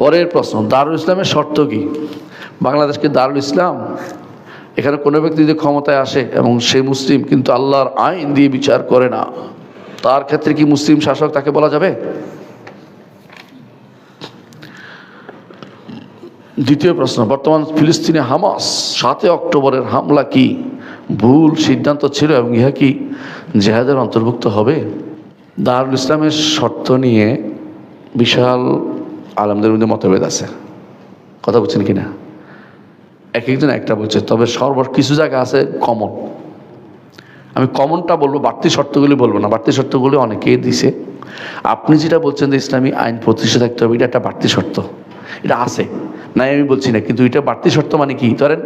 পরের প্রশ্ন, দারুল ইসলামের শর্ত কি? বাংলাদেশকে দারুল ইসলাম? এখানে কোনো ব্যক্তি যদি ক্ষমতায় আসে এবং সে মুসলিম, কিন্তু আল্লাহর আইন দিয়ে বিচার করে না, তার ক্ষেত্রে কি মুসলিম শাসক তাকে বলা যাবে? দ্বিতীয় প্রশ্ন, বর্তমান ফিলিস্তিনে হামাস সাতে অক্টোবরের হামলা কি ভুল সিদ্ধান্ত ছিল এবং ইহা কি জেহাদের অন্তর্ভুক্ত হবে? দারুল ইসলামের শর্ত নিয়ে বিশাল আলমদের মধ্যে মতভেদ আছে। কথা বলছেন কিনা? এক একজন একটা বলছে, তবে সর্ব কিছু জায়গা আছে কমন আমি কমনটা বলব, বাড়তি শর্তগুলি বলব না। বাড়তি শর্তগুলি অনেকেই দিছে। আপনি যেটা বলছেন যে ইসলামী আইন প্রতিষ্ঠা থাকতে হবে, এটা একটা বাড়তি শর্ত। এটা আছে। নাই আমি বলছি না, কিন্তু এটা বাড়তি শর্ত মানে কি? ধরেন,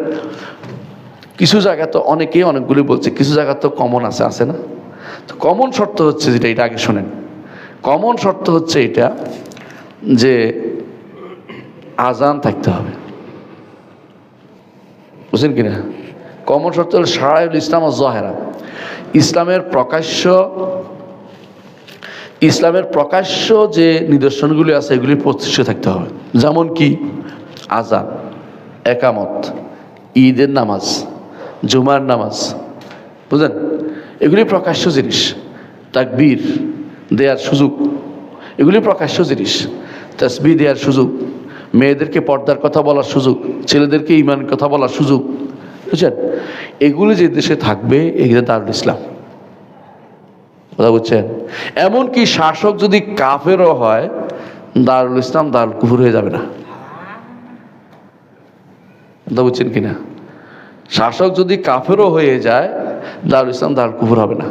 কিছু জায়গা তো অনেকেই অনেকগুলি বলছে, কিছু জায়গা তো কমন আছে আছে না? তো কমন শর্ত হচ্ছে যেটা, এটা আগে শোনেন। কমন শর্ত হচ্ছে এটা যে আজান থাকতে হবে। বুঝছেন কিনা? কমন শর্ত হল সারায়ুল ইসলাম ও জহেরা। ইসলামের প্রকাশ্য ইসলামের প্রকাশ্য যে নিদর্শনগুলি আছে এগুলি প্রতিষ্ঠিত থাকতে হবে। যেমন কি? আজান, একামত, ঈদের নামাজ, জুমার নামাজ। বুঝলেন? এগুলি প্রকাশ্য জিনিস। তাকবীর দেয়ার সুযোগ। এগুলি প্রকাশ্য জিনিস। তসবি দেওয়ার সুযোগ। মেয়েদেরকে পর্দার কথা বলার সুযোগ, ছেলেদেরকে ইমানের কথা বলার সুযোগ, বুঝছেন? এগুলি যে দেশে থাকবে, এগুলো দারুল ইসলাম। কথা বুঝছেন? এমনকি শাসক যদি কাফেরও হয়, দারুল ইসলাম দারুল কুফুর হয়ে যাবে না। কথা বুঝছেন কিনা? শাসক যদি কাফেরও হয়ে যায়, দারুল ইসলাম দারুল কুফুর হবে না।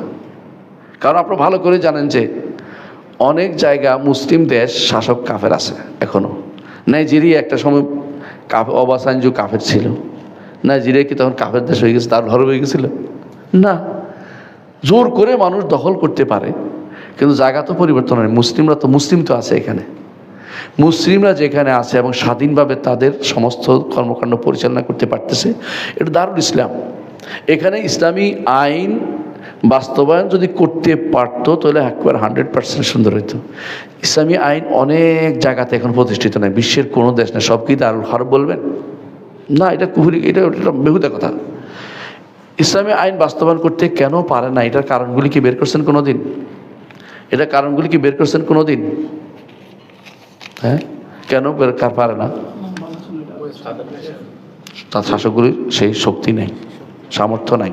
কারণ আপনারা ভালো করে জানেন যে, অনেক জায়গা মুসলিম দেশ শাসক কাফের আছে, এখনও। নাইজেরিয়া একটা সময় কাফে অবাসাঞ্জু কাফের ছিল। নাইজেরিয়া কি তখন কাফের দেশ হয়ে গেছে, তার ঘর হয়ে গেছিল? না। জোর করে মানুষ দখল করতে পারে, কিন্তু জায়গা তো পরিবর্তন হয়। মুসলিমরা তো মুসলিম তো আছে এখানে। মুসলিমরা যেখানে আছে এবং স্বাধীনভাবে তাদের সমস্ত কর্মকাণ্ড পরিচালনা করতে পারতেছে, এটা দারুল ইসলাম। এখানে ইসলামী আইন বাস্তবায়ন যদি করতে পারতো, তাহলে একবার হান্ড্রেড পার্সেন্ট সুন্দর হইতো। ইসলামী আইন অনেক জায়গাতে এখন প্রতিষ্ঠিত নয় বিশ্বের কোনো দেশ নেই। সব কি দারুল হরব বলবেন? না, এটা কুহুরি, এটা এটা বেহুদা কথা। ইসলামী আইন বাস্তবায়ন করতে কেন পারে না? এটার কারণগুলি কি বের করছেন কোনো দিন এটা কারণগুলি কি বের করছেন কোনো দিন হ্যাঁ? কেন বের পারে না? তার শাসকগুলির সেই শক্তি নেই, সামর্থ্য নাই।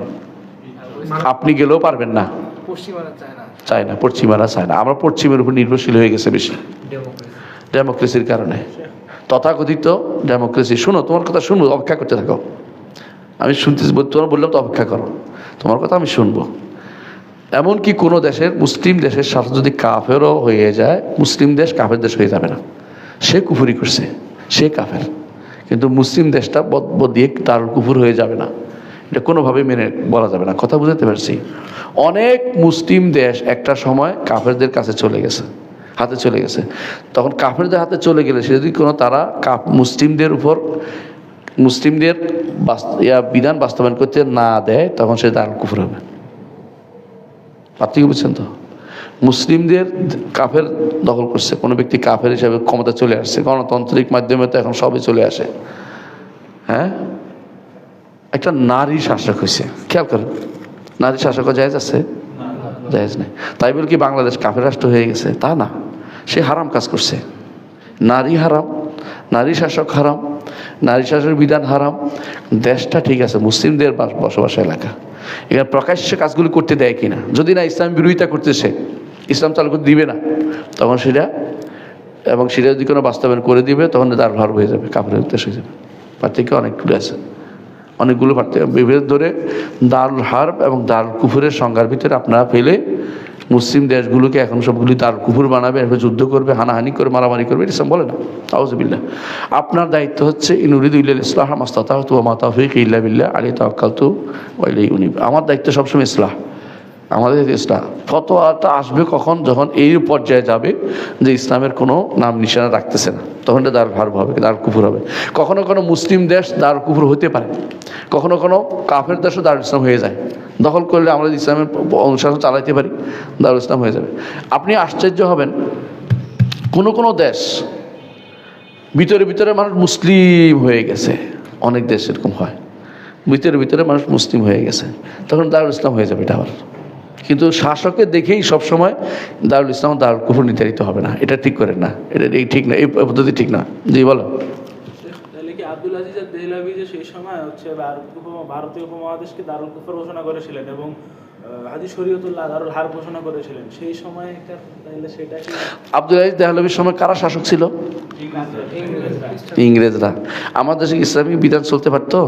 আপনি গেলেও পারবেন না। পশ্চিমারা চায় না। পশ্চিমারা চায় না। আমরা পশ্চিমের উপর নির্ভরশীল হয়ে গেছে বেশি। ডেমোক্রেসির কারণে। তথাকথিত ডেমোক্রেসি শুনো তোমার কথা শুনব অপেক্ষা করতে থাকো। আমি শুনতে তোমার বললাম তো অপেক্ষা করো। তোমার কথা আমি শুনব। এমনকি কোনো দেশের মুসলিম দেশের সাথে যদি কাফেরও হয়ে যায় মুসলিম দেশ কাফের দেশ হয়ে যাবে না। সে কুফুরি করছে সে কাফের। কিন্তু মুসলিম দেশটা বদ বদ দিয়ে তার কুফুর হয়ে যাবে না। এটা কোনোভাবেই মেনে বলা যাবে না। কথা বুঝাতে পারছি? অনেক মুসলিম দেশ একটা সময় কাফেরদের কাছে চলে গেছে, হাতে চলে গেছে। তখন কাফেরদের হাতে চলে গেলে সে যদি কোনো তারা কাপ মুসলিমদের উপর মুসলিমদের বিধান বাস্তবায়ন করতে না দেয়, তখন সে দারুল কুফর হবে। আপনি কি বুঝছেন তো? মুসলিমদের কাফের দখল করছে, কোনো ব্যক্তি কাফের হিসাবে ক্ষমতা চলে আসছে। গণতান্ত্রিক মাধ্যমে তো এখন সবই চলে আসে। হ্যাঁ? একটা নারী শাসক হয়েছে। খেয়াল করেন নারী শাসক জায়েজ আছে? জায়েজ নেই। তাই বলে কি বাংলাদেশ কাফের রাষ্ট্র হয়ে গেছে? তা না। সে হারাম কাজ করছে। নারী হারাম, নারী শাসক হারাম, নারী শাসক বিধান হারাম, দেশটা ঠিক আছে, মুসলিমদের বাস- বসবাস এলাকা। এখানে প্রকাশ্যে কাজগুলি করতে দেয় কিনা? যদি না ইসলাম বিরোধিতা করতেছে, ইসলাম চালু করে দিবে না, তখন সেটা এবং সেটা যদি কোনো বাস্তবায়ন করে দিবে, তখন তার ভার হয়ে যাবে কাপড়ের দেশ হয়ে যাবে। পার্থক্য অনেকগুলো আছে। অনেকগুলো বিভেদ ধরে দারুল হার্ব এবং দারুল কুফুরের সংজ্ঞার ভিতরে আপনারা ফেলে মুসলিম দেশগুলোকে এখন সবগুলি দারুল কুফুর বানাবে, এরপর যুদ্ধ করবে, হানাহানি করে মারামারি করবে এটা বলে না। আউজবিল্লা আপনার দায়িত্ব হচ্ছে ইনুরিদ ইল্লাল ইসলাহ মাস্তাহ তু মাতাফিক ইল্লা বিল্লা আলী তাওয়াক্কাল তু ওয়াইলাই উনিব। আমার দায়িত্ব সবসময় ইসলাহ। আমাদের ইসলাম ফতোয়াটা আসবে কখন? যখন এই পর্যায়ে যাবে যে ইসলামের কোনো নাম নিশানা রাখতেছে না। তখন এটা দার ভার্ব হবে দার কুফুর হবে। কখনো কোনো মুসলিম দেশ দার কুফুর হতে পারে। কখনো কোনো কাফের দেশও দারুল ইসলাম হয়ে যায়। দখল করলে আমরা ইসলামের অনুশাসন চালাইতে পারি, দারুল ইসলাম হয়ে যাবে। আপনি আশ্চর্য হবেন, কোনো কোনো দেশ ভিতরে ভিতরে মানুষ মুসলিম হয়ে গেছে। অনেক দেশ এরকম হয়। ভিতরে ভিতরে মানুষ মুসলিম হয়ে গেছে। তখন দারুল ইসলাম হয়ে যাবে এটা আবার। কিন্তু শাসকের দেখেই সবসময় দারুল ইসলাম দারুল কুফুর নির্ধারিত হবে না। এটা ঠিক করেন না। এটা এই ঠিক না এই পদ্ধতি ঠিক না। জি বলো। তাহলে কি আব্দুল আজিজ আর দেহলাভি যে সেই সময় হচ্ছে ভারতীয় উপমহাদেশকে দারুল কুফর ঘোষণা করেছিলেন এবং আহ, হাজি শরীয়তুল্লাহ দারুল হার ঘোষণা করেছিলেন সেই সময় সেটা আব্দুল আজিজ দেহলবির সময় কারা শাসক ছিল? ইংরেজরা। আমাদের দেশে ইসলামিক বিধান চলতে পারতো?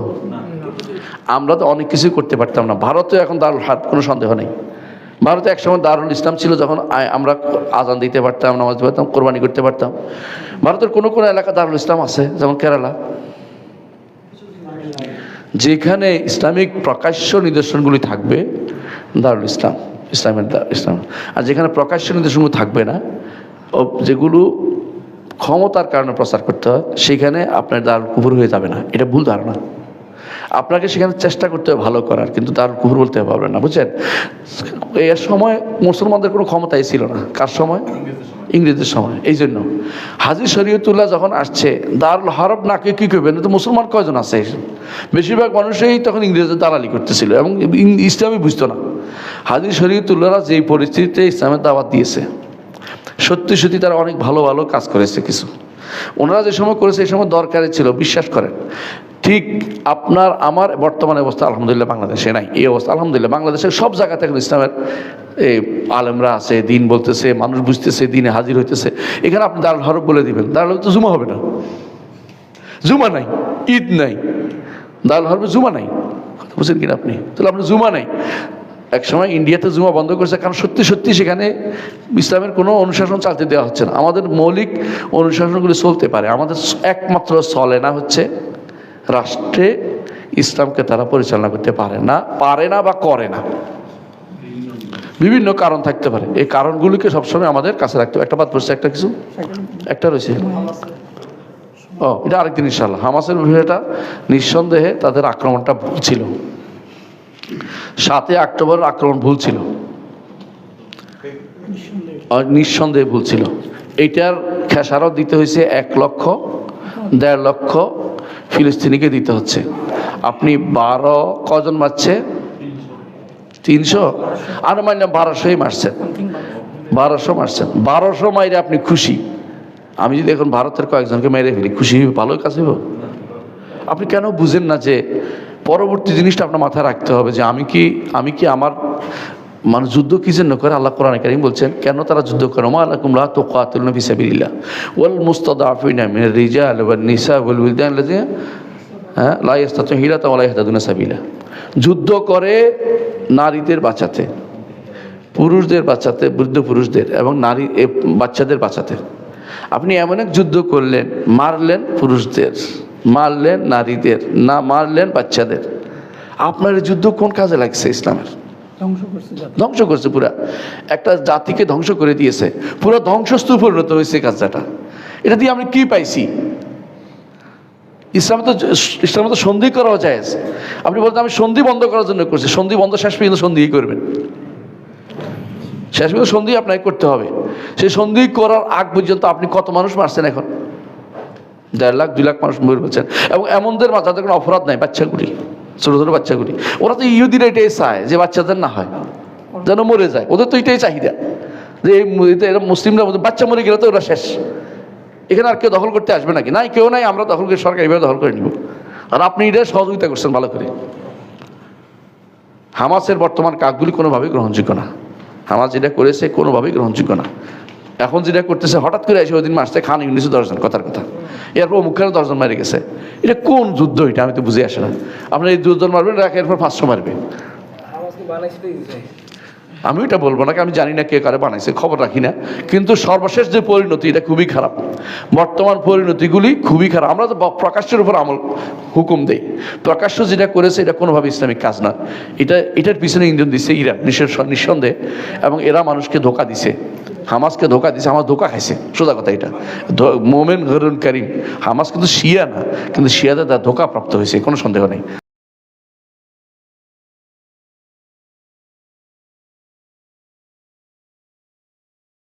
আমরা তো অনেক কিছুই করতে পারতাম না। ভারতে এখন দারুল হাত কোনো সন্দেহ নেই। ভারতে একসময় দারুল ইসলাম ছিল যখন আমরা আজান দিতে পারতাম, নামাজ পারতাম, কোরবানি করতে পারতাম। ভারতের কোনো কোনো এলাকা দারুল ইসলাম আছে, যেমন কেরালা। যেখানে ইসলামিক প্রকাশ্য নিদর্শনগুলি থাকবে, দারুল ইসলাম, ইসলামের ইসলাম। আর যেখানে প্রকাশ্য নিদর্শনগুলো থাকবে না যেগুলো ক্ষমতার কারণে প্রচার করতে হয়, সেখানে আপনার দারুল কুফুর হয়ে যাবে না। এটা ভুল ধারণা। আপনাকে সেখানে চেষ্টা করতে হবে ভালো করার, কিন্তু তার কুফুর বলতে পারবেন না, বুঝছেন? এর সময় মুসলমানদের কোনো ক্ষমতাই ছিল না। কার সময়? ইংরেজদের সময়। এই জন্য হাজির শরীয়তুল্লাহ যখন আসছে, দারুল হরব নাকে কী করবেন? তো মুসলমান কয়জন আছে? বেশিরভাগ মানুষই তখন ইংরেজদের দালালি করতেছিল এবং ইসলামই বুঝতো না। হাজির শরীয়তুল্লাহরা যেই পরিস্থিতিতে ইসলামের দাওয়াত দিয়েছে, সত্যি সত্যি তারা অনেক ভালো ভালো কাজ করেছে কিছু। ওনারা যে সময় করেছে, এই সময় দরকারে ছিল, বিশ্বাস করেন। ঠিক আপনার, আমার বর্তমান অবস্থা আলহামদুলিল্লাহ বাংলাদেশে নাই। এই অবস্থা আলহামদুলিল্লাহ বাংলাদেশের সব জায়গাতে এখন ইসলামের এই আলেমরা আছে, দিন বলতেছে, মানুষ বুঝতেছে, দিনে হাজির হইতেছে। এখানে আপনি দারুল হরফ বলে দিবেন। দারুল তো জুমা হবে না। জুমা নাই, ঈদ নাই। দারুল হরফে জুমা নাই। কথা বুঝছেন কিনা আপনি? তাহলে আপনার জুমা নাই। এক সময় ইন্ডিয়াতে জুমা বন্ধ করেছে, কারণ সত্যি সত্যি সেখানে ইসলামের কোনো অনুশাসন চালতে দেওয়া হচ্ছে না। আমাদের মৌলিক অনুশাসনগুলি চলতে পারে। আমাদের একমাত্র চলে না হচ্ছে রাষ্ট্রে ইসলামকে তারা পরিচালনা করতে পারে না পারে না বা করে না। বিভিন্ন কারণ থাকতে পারে। এই কারণগুলিকে সবসময় আমাদের কাছে রাখতে হবে। একটা বাদ পড়ছে, একটা কিছু? একটা রয়েছে। ও, এটা আরেকদিন ইনশাল্লাহ হামাসের বিষয়টা, নিঃসন্দেহে তাদের আক্রমণটা ভুল ছিল। সাতই অক্টোবর আক্রমণ ভুল ছিল। নিঃসন্দেহে ভুল ছিল। এইটার খেসারত দিতে হয়েছে এক লক্ষ, দেড় লক্ষ ফিলিস্তিনিকে দিতে হচ্ছে। আপনি বারো কজন মারছে? তিনশো? আর মানলাম বারোশোই মারছেন বারোশো মারছেন বারোশো মাইরে আপনি খুশি। আমি যদি এখন ভারতের কয়েকজনকে মেরে ফেলি, খুশি হইবে, ভালোই কাজ হইব। আপনি কেন বুঝেন না যে পরবর্তী জিনিসটা আপনার মাথায় রাখতে হবে যে আমি কি আমি কি আমার মানুষ যুদ্ধ কি জন্য করে? আল্লাহ কোরআন কারিম বলছেন, কেন তারা যুদ্ধ করে? মা আল্লাহ কুমলা তো কাতুল নবী সাবিল্লাহ ওয়াল মুস্তাদাফিনা মিন রিজাল ওয়ান নিসা ওয়াল উলদান লাযিনা হ্যাঁ লা ইয়াস্তাতু হিলাতা ওয়া লা ইয়াহতাদুনা সাবিলা। যুদ্ধ করে নারীদের বাঁচাতে, পুরুষদের বাঁচাতে, বৃদ্ধ পুরুষদের এবং নারী বাচ্চাদের বাঁচাতে। আপনি এমন এক যুদ্ধ করলেন, মারলেন পুরুষদের, মারলেন নারীদের, না মারলেন বাচ্চাদের। আপনার যুদ্ধ কোন কাজে লাগছে ইসলামের? ধ্বংস করছে পুরা। একটা জাতিকে ধ্বংস করে দিয়েছে। পুরো ধ্বংসস্তূপ পরিণত হয়েছে কাজটা। এটা দিয়ে আমরা কি পাইছি? ইসলামে তো ইসলামে তো সন্ধি করাও যায় আপনি বলতে আমি সন্ধি বন্ধ করার জন্য করছি। সন্ধি বন্ধ শেষ পর্যন্ত সন্ধিই করবেন। শেষ পর্যন্ত সন্ধি আপনাকে করতে হবে। সেই সন্ধি করার আগ পর্যন্ত আপনি কত মানুষ মারছেন এখন? দেড় লাখ, দুই লাখ মানুষ মরে এবং এমনদের মাথা কোনো অপরাধ নাই, বাচ্চাগুলি। ছোটো ছোটো বাচ্চাগুলি। ওরা তো ইহুদিরা এটাই চায় যে বাচ্চাদের না হয়, যেন মরে যায়। ওদের তো এটাই চাহিদা। যে মুসলিমরা বাচ্চা মরে গেলে তো ওরা শেষ। এখানে আর কেউ দখল করতে আসবে নাকি? নাই, কেউ নাই, আমরা দখল করে সরকারিভাবে দখল করে নিব। আর আপনি এটা সহযোগিতা করছেন ভালো করে। হামাসের বর্তমান কাজগুলি কোনোভাবেই গ্রহণযোগ্য না। হামাস যেটা করেছে কোনোভাবেই গ্রহণযোগ্য না। এখন যেটা করতেছে, হঠাৎ করে এসে ওই দিন মারছে, খান ইউনিসে দশজন, কথার কথা। এরপর মুখখানে দশজন মারে গেছে। এটা কোন যুদ্ধ এটা আমি তো বুঝে আসে না। আপনার এই দুজন মারবেন এরপর পাঁচশো মারবে আমাকে বানাইছে তো ইসরায়েল আমি এটা বলব না আমি জানি না কে কারে বানাইছে, খবর রাখি না। কিন্তু সর্বশেষ যে পরিণতি, এটা খুবই খারাপ। বর্তমান পরিণতিগুলি খুবই খারাপ। আমরা তো প্রকাশ্যের উপর আমল, হুকুম দেই। প্রকাশ্য যেটা করেছে, এটা কোনোভাবে ইসলামিক কাজ না। এটা, এটার পিছনে ইন্ধন দিচ্ছে ইরা নিঃস- নিঃসন্দেহে। এবং এরা মানুষকে ধোকা দিছে। হামাসকে ধোকা দিছে আমার ধোকা খাইছে। সোজা কথা এটা। মোমেন ঘরুন করিম। হামাস কিন্তু শিয়া না, কিন্তু শিয়াদের তার ধোকা প্রাপ্ত হয়েছে, কোনো সন্দেহ নেই।